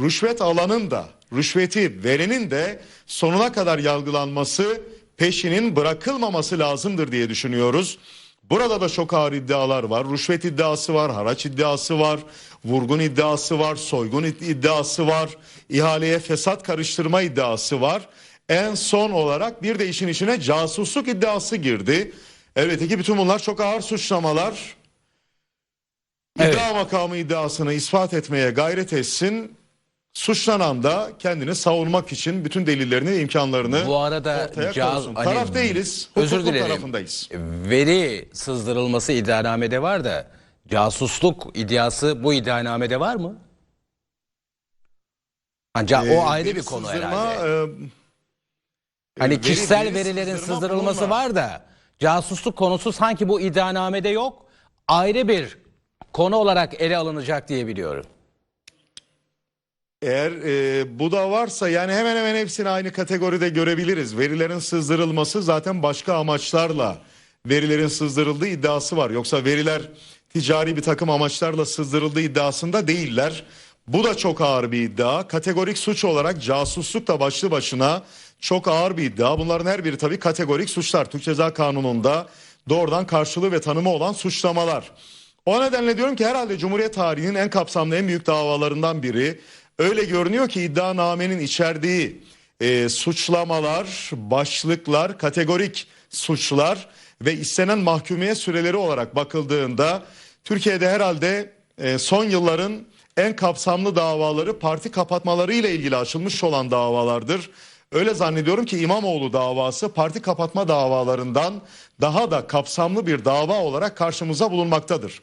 rüşvet alanın da rüşveti verenin de sonuna kadar yargılanması peşinin bırakılmaması lazımdır diye düşünüyoruz. Burada da çok ağır iddialar var. Rüşvet iddiası var, haraç iddiası var, vurgun iddiası var, soygun id- iddiası var, ihaleye fesat karıştırma iddiası var. En son olarak bir de işin içine casusluk iddiası girdi. Elbette ki bütün bunlar çok ağır suçlamalar. Evet. İddia makamı iddiasını ispat etmeye gayret etsin. Suçlanan da kendini savunmak için bütün delillerini imkanlarını Bu arada ortaya caz- koysun. hani- Taraf değiliz. Özür dilerim. tarafındayız. Veri sızdırılması iddianamede var da casusluk iddiası bu iddianamede var mı? Ca- Ee, o ayrı bir konu sızdırma, herhalde. e, Hani veri- kişisel veri verilerin sızdırma sızdırılması var da casusluk konusu sanki bu iddianamede yok. Ayrı bir konu olarak ele alınacak diye biliyorum. Eğer e, bu da varsa yani hemen hemen hepsini aynı kategoride görebiliriz. Verilerin sızdırılması zaten başka amaçlarla verilerin sızdırıldığı iddiası var. Yoksa veriler ticari bir takım amaçlarla sızdırıldığı iddiasında değiller. Bu da çok ağır bir iddia. Kategorik suç olarak casusluk da başlı başına çok ağır bir iddia. Bunların her biri tabii kategorik suçlar. Türk Ceza Kanunu'nda doğrudan karşılığı ve tanımı olan suçlamalar. O nedenle diyorum ki herhalde Cumhuriyet tarihinin en kapsamlı en büyük davalarından biri. Öyle görünüyor ki iddianamenin içerdiği e, suçlamalar, başlıklar, kategorik suçlar ve istenen mahkumiyet süreleri olarak bakıldığında Türkiye'de herhalde e, son yılların en kapsamlı davaları parti kapatmaları ile ilgili açılmış olan davalardır. Öyle zannediyorum ki İmamoğlu davası parti kapatma davalarından daha da kapsamlı bir dava olarak karşımıza bulunmaktadır.